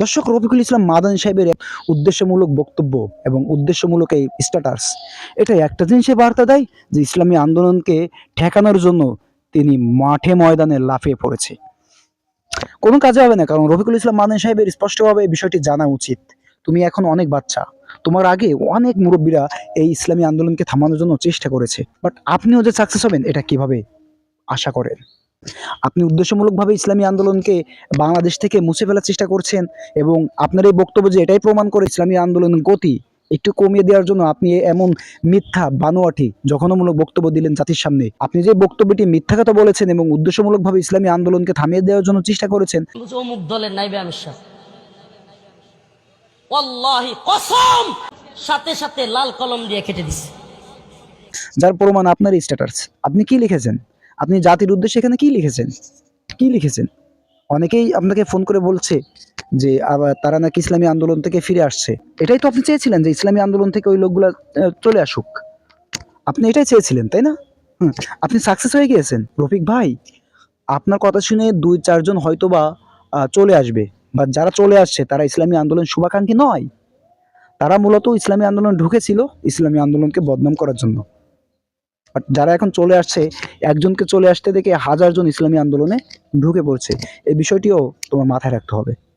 দর্শক, রফিকুল ইসলাম মাদানী সাহেবের উদ্দেশ্যমূলক বক্তব্য এবং উদ্দেশ্যমূলক এই স্ট্যাটাস এটা একটা জিনিসে বার্তা দেয় যে ইসলামী আন্দোলনকে ঠেকানোর জন্য তিনি মাঠে ময়দানে লাফিয়ে পড়েছে। কোনো কাজে হবে না, কারণ রফিকুল ইসলাম মাদানী সাহেবের স্পষ্টভাবে এই বিষয়টি জানা উচিত। তুমি এখন অনেক বাচ্চা, তোমার আগে অনেক মুরব্বীরা এই ইসলামী আন্দোলনকে থামানোর জন্য চেষ্টা করেছে বাট আপনিও যে সাকসেস হবেন, এটা কীভাবে আশা করেন? আপনি উদ্দেশ্যমূলকভাবে ইসলামী আন্দোলনকে বাংলাদেশ থেকে মুছে ফেলার চেষ্টা করছেন এবং আপনার এই বক্তব্য যে এটাই প্রমাণ করে ইসলামী আন্দোলনের গতি একটু কমিয়ে দেওয়ার জন্য আপনি এমন মিথ্যা বানোয়াটি জঘন্যমূলক বক্তব্য দিলেন জাতির সামনে। আপনি যে বক্তব্যটি মিথ্যা কথা বলেছেন এবং উদ্দেশ্যমূলকভাবে ইসলামী আন্দোলনকে থামিয়ে দেওয়ার জন্য চেষ্টা করেছেন। অমুক দলের নাইবে আমির কসম! সাথে সাথে লাল কলম দিয়ে কেটে দিছে। যার প্রমাণ আপনার স্ট্যাটাস আপনি কি লিখেছেন? আপনি জাতির উদ্দেশ্যে এখানে কি লিখেছেন? কি লিখেছেন? অনেকেই আপনাকে ফোন করে বলছে যে আবার তারা নাকি ইসলামী আন্দোলন থেকে ফিরে আসছে। এটাই তো আপনি চেয়েছিলেন যে ইসলামী আন্দোলন থেকে ওই লোকগুলা চলে আসুক। আপনি এটাই চেয়েছিলেন তাই না? হুম আপনি সাকসেস হয়ে গিয়েছেন। রফিক ভাই আপনার কথা শুনে দুই চারজন হয়তোবা আহ, চলে আসবে। বা যারা চলে আসছে তারা ইসলামী আন্দোলন শুভাকাঙ্ক্ষী নয়। তারা মূলত ইসলামী আন্দোলন ঢুকেছিল ইসলামী আন্দোলনকে বদনাম করার জন্য। যারা এখন চলে আসছে, একজনকে চলে আসতে দেখে হাজারজন ইসলামী আন্দোলনে ঢুকে পড়ছে। এই বিষয়টিও তোমার মাথায় রাখতে হবে।